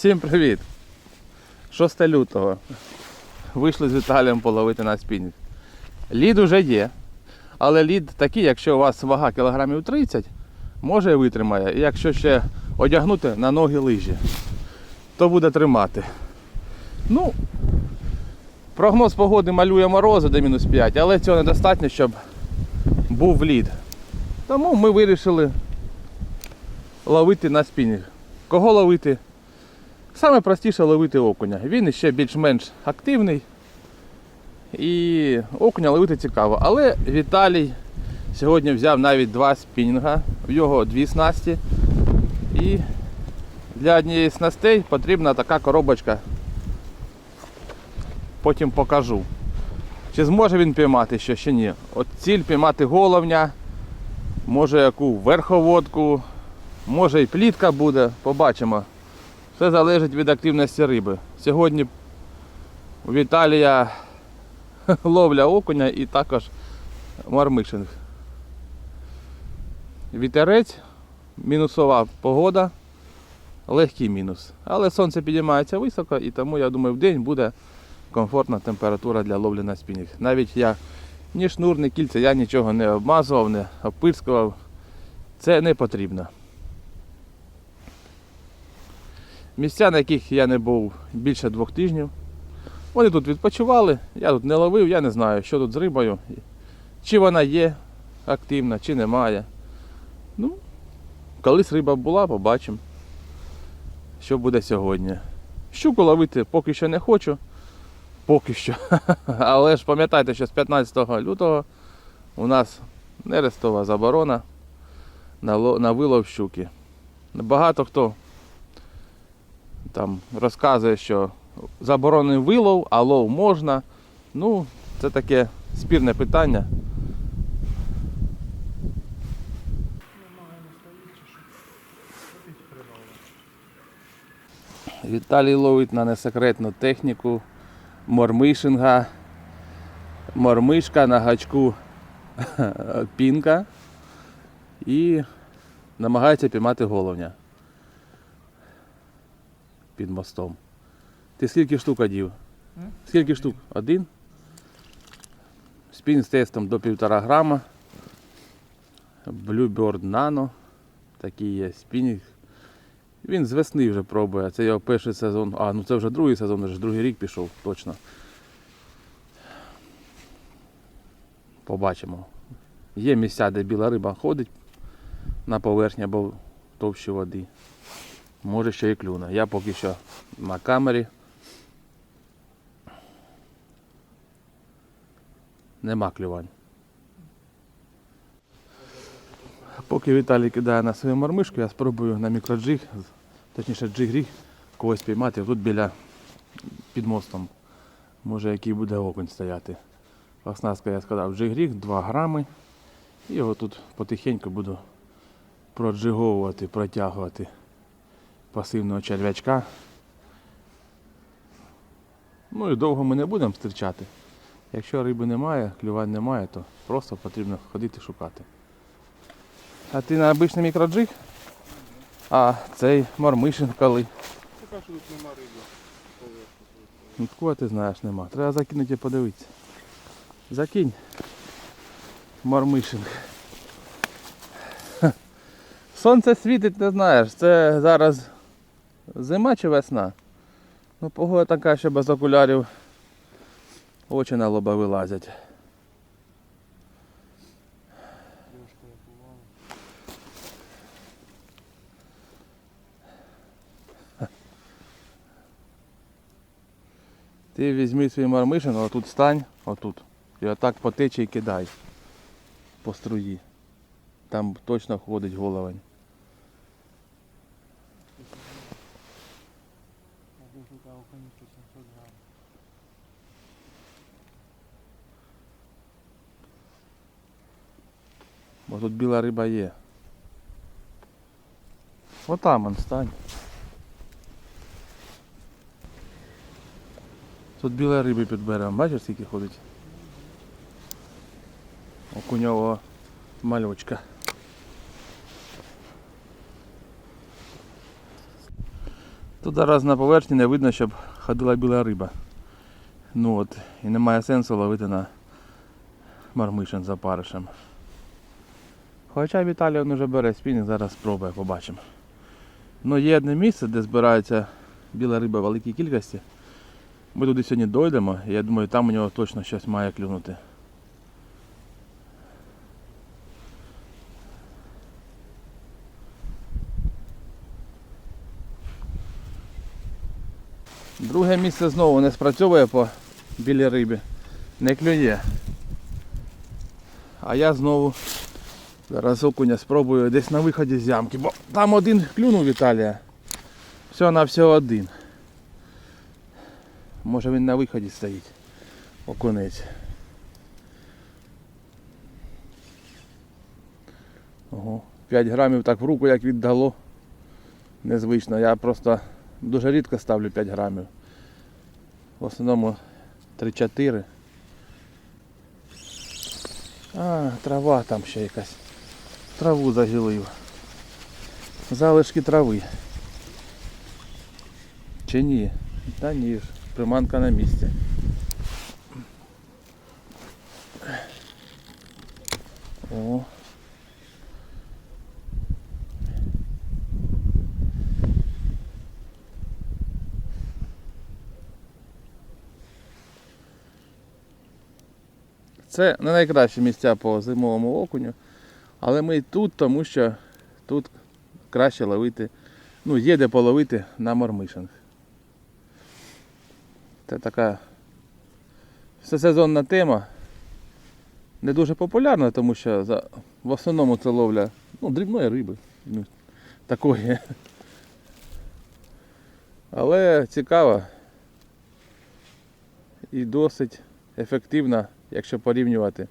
Всім привіт! 6 лютого. Вийшли з Віталієм половити на спінінг. Лід уже є. Але лід такий, якщо у вас вага кілограмів 30, може і витримає. І якщо ще одягнути на ноги лижі, то буде тримати. Ну, прогноз погоди малює морози до мінус 5, але цього недостатньо, щоб був лід. Тому ми вирішили ловити на спінінг. Кого ловити? Саме простіше ловити окуня. Він ще більш-менш активний. І окуня ловити цікаво. Але Віталій сьогодні взяв навіть два спінінга, в його дві снасті. І для однієї снастей потрібна така коробочка. Потім покажу. Чи зможе він піймати що, чи ні. От ціль піймати головня, може яку верховодку, може і плітка буде, побачимо. Все залежить від активності риби. Сьогодні Віталія ловля окуня і також мармишинг. Вітерець, мінусова погода, легкий мінус. Але сонце підіймається високо і тому я думаю в день буде комфортна температура для ловлі на спінінг. Навіть я ні шнур, ні кільця, я нічого не обмазував, не опирскував. Це не потрібно. Місця, на яких я не був більше двох тижнів. Вони тут відпочивали, я тут не ловив, я не знаю, що тут з рибою. Чи вона є активна, чи немає. Ну, колись риба була, побачимо, що буде сьогодні. Щуку ловити поки що не хочу. Поки що. Але ж пам'ятайте, що з 15 лютого у нас нерестова заборона на, вилов щуки. Багато хто там розказує, що заборонений вилов, а лов можна. Ну, це таке спірне питання. Віталій ловить на несекретну техніку мормишинга. Мормишка на гачку пінка і намагається піймати головня під мостом. Ти скільки штук одів? Скільки штук? Один? Спін з тестом до 1,5 грама. Bluebird Nano. Такий є спінінг. Він з весни вже пробує. Це його перший сезон. А, ну це вже другий сезон, вже другий рік пішов, точно. Побачимо. Є місця, де біла риба ходить на поверхні або товщі води. Може ще і клюне. Я поки що на камері. Нема клювань. Поки Віталій кидає на свою мармишку, я спробую на мікроджиг, точніше джиг-ріг, когось піймати тут біля під мостом. Може який буде окунь стояти. Оснастка, я сказав, джиг-ріг, 2 грами. І його тут потихеньку буду проджиговувати, протягувати пасивного черв'ячка. Ну і довго ми не будемо зустрічати. Якщо риби немає, клювань немає, то просто потрібно ходити шукати. А ти на обичний мікроджиг? А цей мормишин коли? Поки що тут нема риби. Ну, такого ти знаєш нема. Треба закинути і подивитися. Закинь. Мормишинг. Сонце світить, не знаєш. Це зараз зима чи весна. Ну, погода така, що без окулярів очі на лоба вилазять. Ти візьми свій мармишин, отут стань, отут. І отак по течії кидай. По струї. Там точно ходить головень. Штука оконічка 700 грам. Бо тут біла риба є. Отам он стань. Тут біла риби під берегом. Бачиш, скільки ходить? Окуньового малючка. Тут зараз на поверхні не видно, щоб ходила біла риба. Ну от, і немає сенсу ловити на мармишин за паришем. Хоча Віталій вже бере спінінг, зараз спробує, побачимо. Ну є одне місце, де збирається біла риба в великій кількості. Ми туди сьогодні дойдемо, і я думаю, там у нього точно щось має клюнути. Друге місце знову не спрацьовує по білій рибі. Не клює. А я знову зараз окуня спробую десь на виході з ямки, бо там один клюнув Віталія. Все на всього один. Може він на виході стоїть. Окунець. Ого, 5 грамів так в руку як віддало. Незвично. Я просто дуже рідко ставлю 5 грамів. В основному 3-4. А, трава там ще якась. Траву загілив. Залишки трави. Чи ні? Та ні ж. Приманка на місці. О. Це не найкращі місця по зимовому окуню, але ми тут, тому що тут краще ловити, ну, є де половити на мормишинг. Це така всесезонна тема. Не дуже популярна, тому що за, в основному це ловля ну, дрібної риби. Ну, такої. Але цікаво і досить ефективна, якщо порівнювати.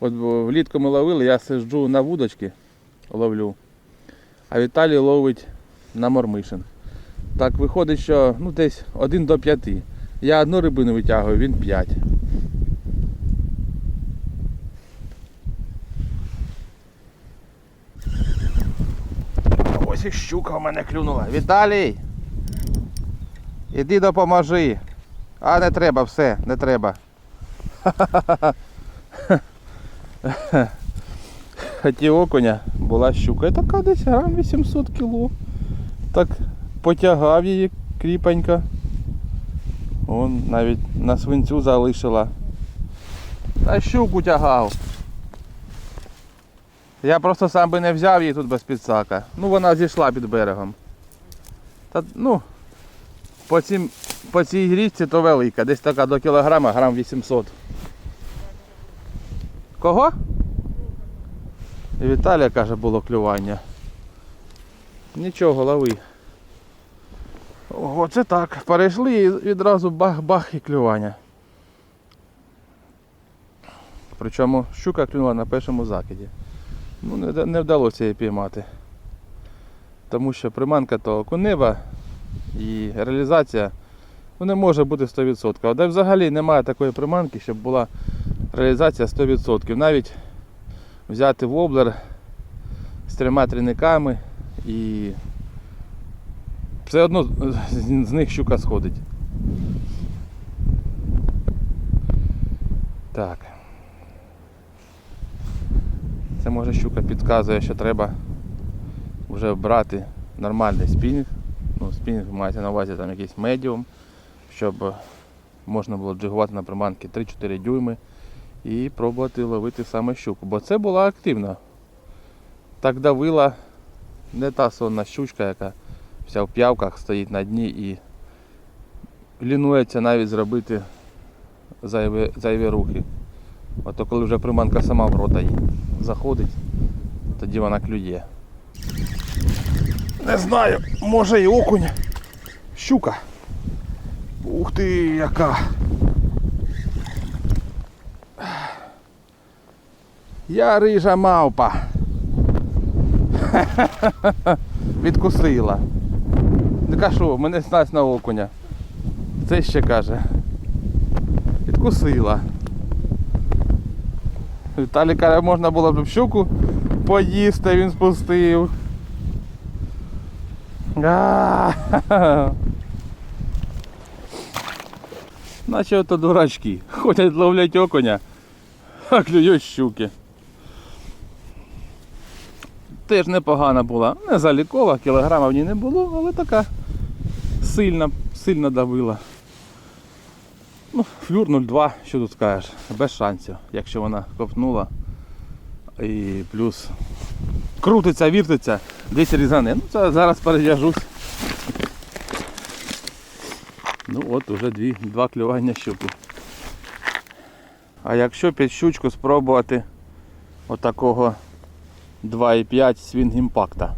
От влітку ми ловили, я сиджу на вудочки, ловлю, а Віталій ловить на мормишин. Так виходить, що ну, десь 1 до 5. Я одну рибину витягую, він 5. Ось і щука в мене клюнула. Віталій! Іди допоможи. А не треба, все, не треба. Хотів окуня, була щука. І така десь грам 800 кіло. Так потягав її кріпенько. Вон навіть на свинцю залишила. Та щуку тягав. Я просто сам би не взяв її тут без підсака. Ну вона зійшла під берегом. Та, ну, по, цим, по цій грічці то велика, десь така до кілограма, грам 800. Кого? Віталія каже, було клювання. Нічого, лови. Ого, це так. Перейшли і відразу бах-бах і клювання. Причому щука клюнула на першому закиді. Ну, не, вдалося її піймати. Тому що приманка то окунева і реалізація ну, не може бути 100%. Де взагалі немає такої приманки, щоб була реалізація 100%. Навіть взяти воблер з трьома трійниками і все одно з них щука сходить. Так. Це може щука підказує, що треба вже брати нормальний спінінг. Ну, спінінг мається на увазі там якийсь медіум, щоб можна було джигувати на приманки 3-4 дюйми і пробувати ловити саме щуку. Бо це була активна. Так давила не та сонна щучка, яка вся в п'явках стоїть на дні і лінується навіть зробити зайві, зайві рухи. Ото коли вже приманка сама в рота їй заходить, тоді вона клює. Не знаю, може і окунь. Щука. Ух ти, яка. Я рижа мавпа. Відкусила. Така що, мене снасть на окуня. Це ще каже. Відкусила. Віталій каже, можна було б щуку поїсти, він спустив. А, Наче ото дурачки. Ходять ловлять окуня, а клюють щуки. Теж непогана була. Не залікова, кілограма в ній не було, але така сильна, сильно давила. Ну, флюр 0,2, що тут скажеш, без шансів, якщо вона копнула. І плюс крутиться, віртиться, десь різане. Ну, це зараз перев'яжусь. Ну от уже дві, два клювання щуки. А якщо під щучку спробувати отакого 2,5 свінг імпакта.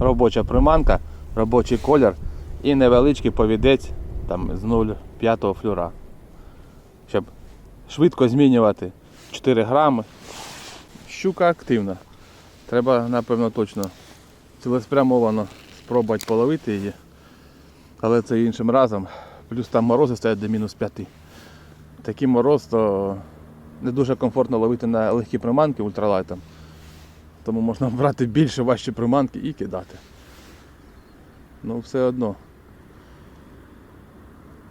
Робоча приманка, робочий колір і невеличкий повідець там, з 0,5 флюра. Щоб швидко змінювати 4 грами. Щука активна. Треба, напевно, точно цілеспрямовано спробувати половити її. Але це іншим разом. Плюс там морози стоять до мінус 5. Такий мороз, то не дуже комфортно ловити на легкі приманки ультралайтом. Тому можна брати більше важчі приманки і кидати. Ну все одно.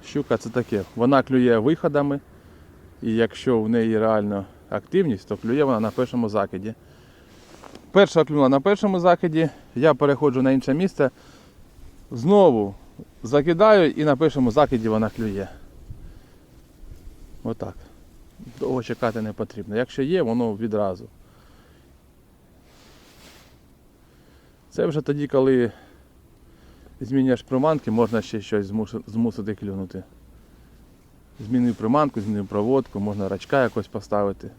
Щука це таке. Вона клює виходами. І якщо в неї реально активність, то клює вона на першому закиді. Перша клюнула на першому закиді, я переходжу на інше місце, знову закидаю і на першому закиді вона клює. Отак. Довго чекати не потрібно. Якщо є, воно відразу. Це вже тоді, коли змінюєш приманки, можна ще щось змусити клюнути. Змінив приманку, змінив проводку, можна рачка якось поставити.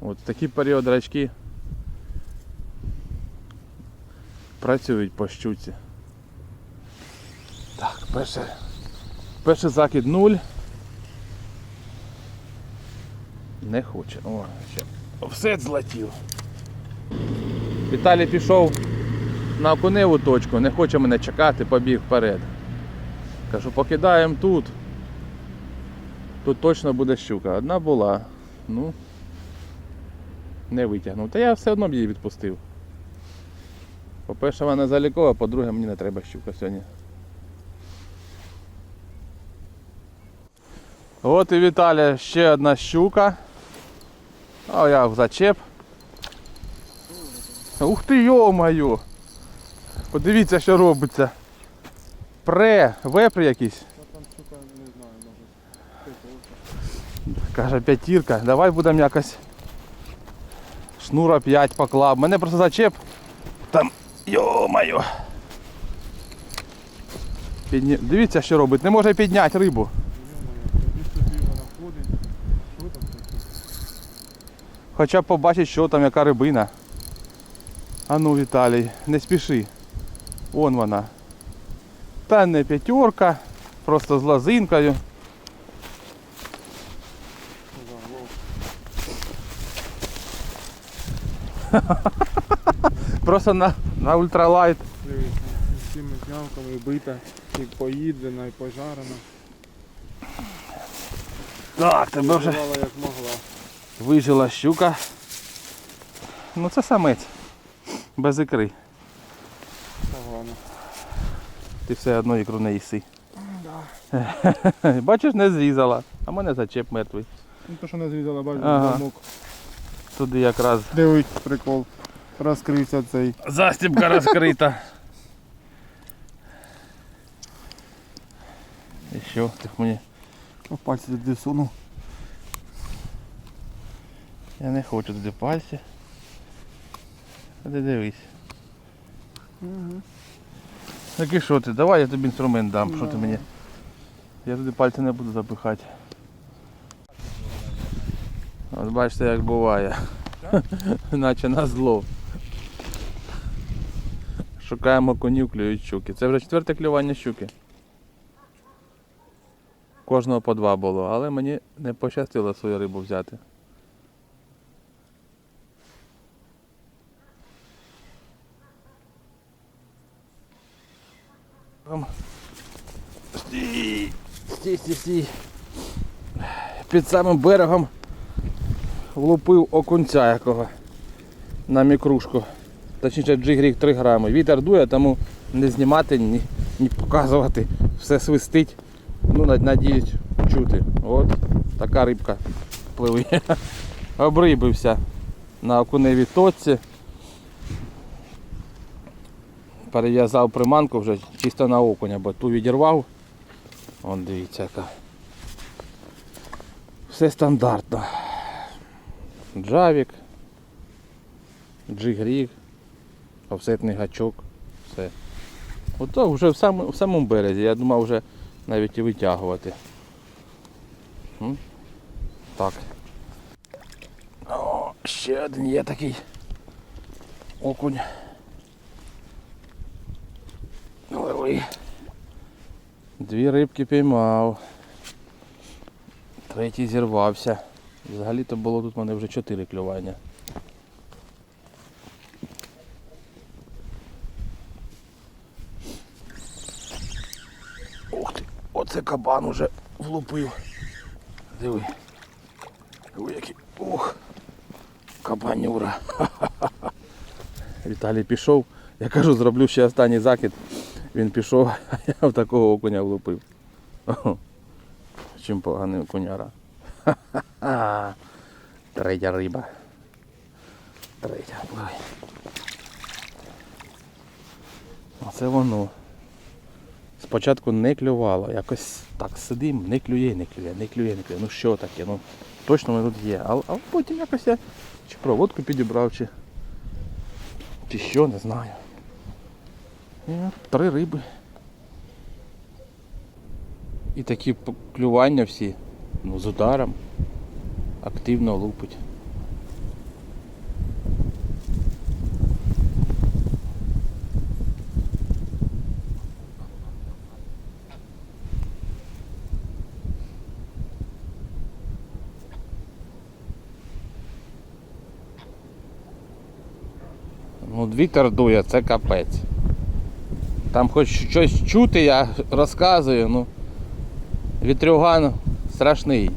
От в такий період рачки працюють по щуці. Перший, перший закид 0. Не хоче. О, ще. Офсет злетів. Віталій пішов на окуневу точку, не хоче мене чекати, побіг вперед. Кажу, покидаємо тут. Тут точно буде щука. Одна була. Ну, не витягнув. Та я все одно б її відпустив. По-перше, вона залікова, по-друге, мені не треба щука сьогодні. От і Віталія ще одна щука. А я в зачеп. Ух ти, йо-моє! Подивіться, що робиться. Пре, вепр якийсь. Там щука, не знаю, може. п'ятірка. Каже, п'ятірка, давай будемо якось шнура 5 поклав. Мене просто зачеп. Там, йо-моє. Підні... Дивіться, що робить. Не може підняти рибу. Йо-моє, тоді собі вона ходить. Що там таке? Хоча б побачить, що там, яка рибина. А ну, Віталій, не спіши. Вон вона. Та не п'ятерка, просто з. Загалом. Просто на, на ультралайт. З цими знямками бита, і поїдена, і пожарена. Так, тебе вже як могла. Вижила щука. Ну це самець. Без ікри. Погано. Ти все одно ікру не їси. Да. Бачиш, не зрізала, а мене зачеп мертвий. Ну то, що не зрізала, бачиш, Ага. замок. Туди якраз Дивись, прикол. Розкрився цей. застібка розкрита. І що, ти мені. О, пальці туди сунув. Я не хочу туди пальці. А ти дивись. Угу. Так і що ти? Давай я тобі інструмент дам, що ти мені. Я туди пальці не буду запихати. От бачите, як буває. Наче на зло. Шукаємо конів, клюють щуки. Це вже четверте клювання щуки. Кожного по два було, але мені не пощастило свою рибу взяти. Там. Стій! Стій, стій, стій. Під самим берегом влупив окунця якого на мікрушку. Точніше джигрік 3 грами. Вітер дує, тому не знімати, ні, ні показувати. Все свистить. Ну, надіюсь, чути. От така рибка пливе. Обрибився на окуневій точці. Перев'язав приманку вже чисто на окуня, бо ту відірвав. Вон дивіться яка. Все стандартно. Джавік, джигріг, офсетний гачок, все. Ото вже в самому, в самому березі, я думав вже навіть і витягувати. Так. О, ще один є такий окунь. Ой. Дві рибки піймав. Третій зірвався. Взагалі-то було тут в мене вже чотири клювання. Ух ти, оце кабан уже влупив. Диви. Диви який. Ух. Кабанюра. Віталій пішов. Я кажу, зроблю ще останній закид. Він пішов, а я в такого окуня влупив. Чим поганий окуняра. Ха-ха-ха. Третя риба. Третя. Ой. Оце воно. Спочатку не клювало, якось так сидим, не клює, не клює, не клює, не клює. Ну що таке? Ну точно воно тут є. А, а потім якось я чи проводку підібрав, чи, чи що, не знаю. І три риби. І такі клювання всі, ну, з ударом, активно лупить. Ну, вітер дує, це капець. Там хоч щось чути, я розказую, ну. Вітрюган страшний.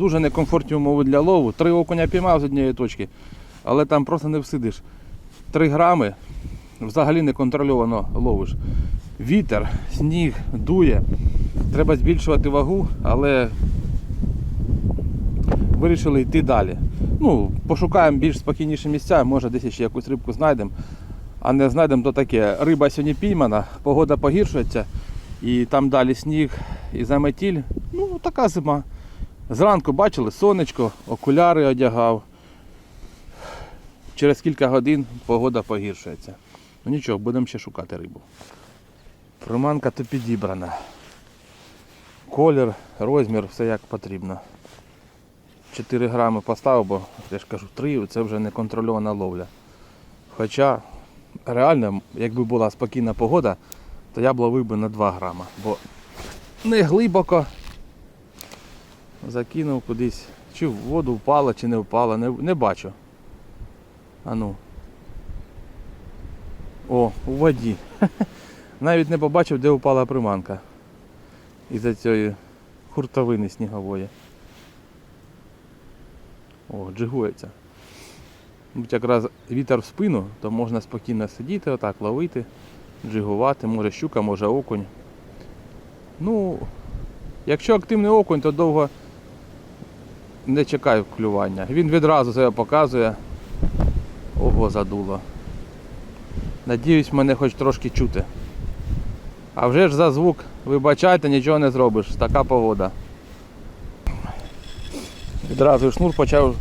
Дуже некомфортні умови для лову. Три окуня піймав з однієї точки, але там просто не всидиш. Три грами взагалі неконтрольовано ловиш. Вітер, сніг, дує. Треба збільшувати вагу, але вирішили йти далі. Ну, пошукаємо більш спокійніші місця, може десь ще якусь рибку знайдемо. А не знайдемо, то таке. Риба сьогодні піймана, погода погіршується, і там далі сніг і заметіль. Ну, така зима. Зранку бачили сонечко, окуляри одягав. Через кілька годин погода погіршується. Ну нічого, будемо ще шукати рибу. Приманка то підібрана. Колір, розмір, все як потрібно. 4 грами поставив, бо я ж кажу, 3 це вже неконтрольована ловля. Хоча реально, якби була спокійна погода, то я б ловив би на 2 грама. Бо не глибоко, закинув кудись. Чи в воду впала, чи не впала, не, не бачу. А ну. О, у воді. Навіть не побачив, де впала приманка. Із-за цієї хуртовини снігової. О, джигується. Будь якраз вітер в спину, то можна спокійно сидіти, отак ловити, джигувати, може щука, може окунь. Ну, якщо активний окунь, то довго не чекай клювання. Він відразу себе показує. Ого, задуло. Надіюсь, мене хоч трошки чути. А вже ж за звук, вибачайте, нічого не зробиш. Така погода. Відразу шнур почав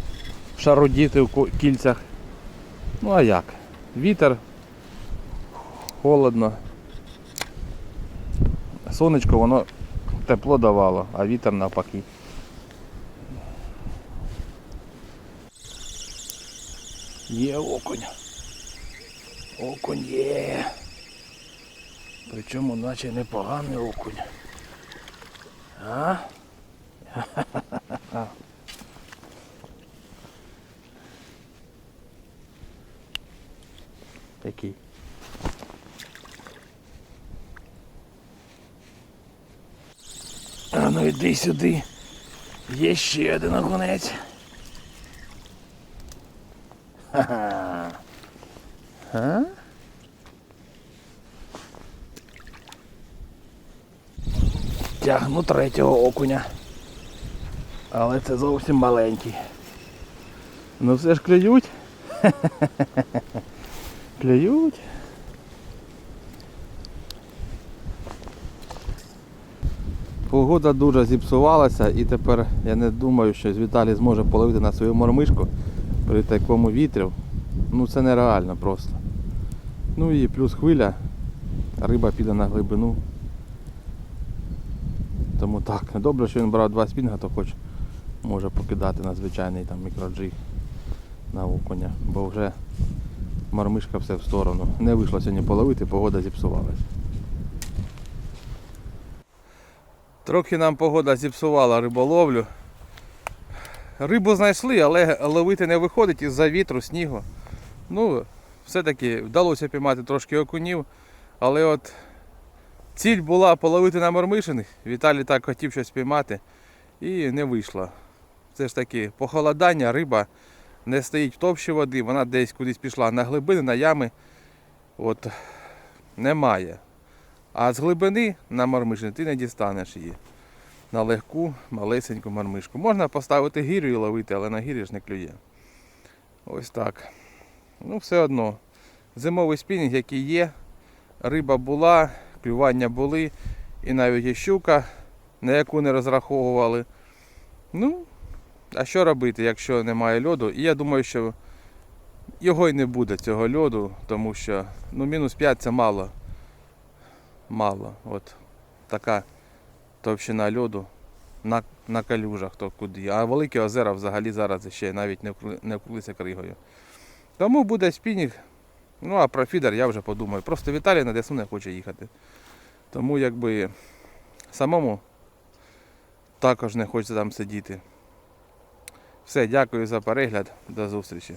шарудіти в кільцях. Ну а як? Вітер, холодно. Сонечко воно тепло давало, а вітер навпаки. Є окунь. Окунь є. Причому наче непоганий окунь. А? Такий. А ну іди сюди. Є ще один окунець. Ха-ха. Тягну третього окуня. Але це зовсім маленький. Ну все ж клюють. Клюють. Погода дуже зіпсувалася і тепер я не думаю, що Віталій зможе половити на свою мормишку при такому вітрі. Ну це нереально просто. Ну і плюс хвиля, риба піде на глибину. Тому так, добре, що він брав два спінга, то хоч може покидати на звичайний там мікроджиг на окуня, бо вже мормишка все в сторону. Не вийшло сьогодні половити, погода зіпсувалась. Трохи нам погода зіпсувала риболовлю. Рибу знайшли, але ловити не виходить із-за вітру, снігу. Ну, все-таки вдалося піймати трошки окунів, але от ціль була половити на мормишиних. Віталій так хотів щось піймати і не вийшло. Це ж таки похолодання, риба не стоїть в товщі води, вона десь кудись пішла на глибини, на ями. От немає. А з глибини на мормишини ти не дістанеш її. На легку, малесеньку мормишку. Можна поставити гірю і ловити, але на гірі ж не клює. Ось так. Ну, все одно. Зимовий спінінг, який є, риба була, клювання були, і навіть є щука, на яку не розраховували. Ну, а що робити, якщо немає льоду? І я думаю, що його й не буде цього льоду, тому що ну, мінус 5 це мало. Мало. От така товщина льоду на, на калюжах то куди. А великі озера взагалі зараз ще навіть не вкли- не вкрилися кригою. Тому буде спінінг. Ну а про фідер я вже подумаю. Просто Віталій на Десну не хоче їхати. Тому якби самому також не хочеться там сидіти. Все, дякую за перегляд. До зустрічі.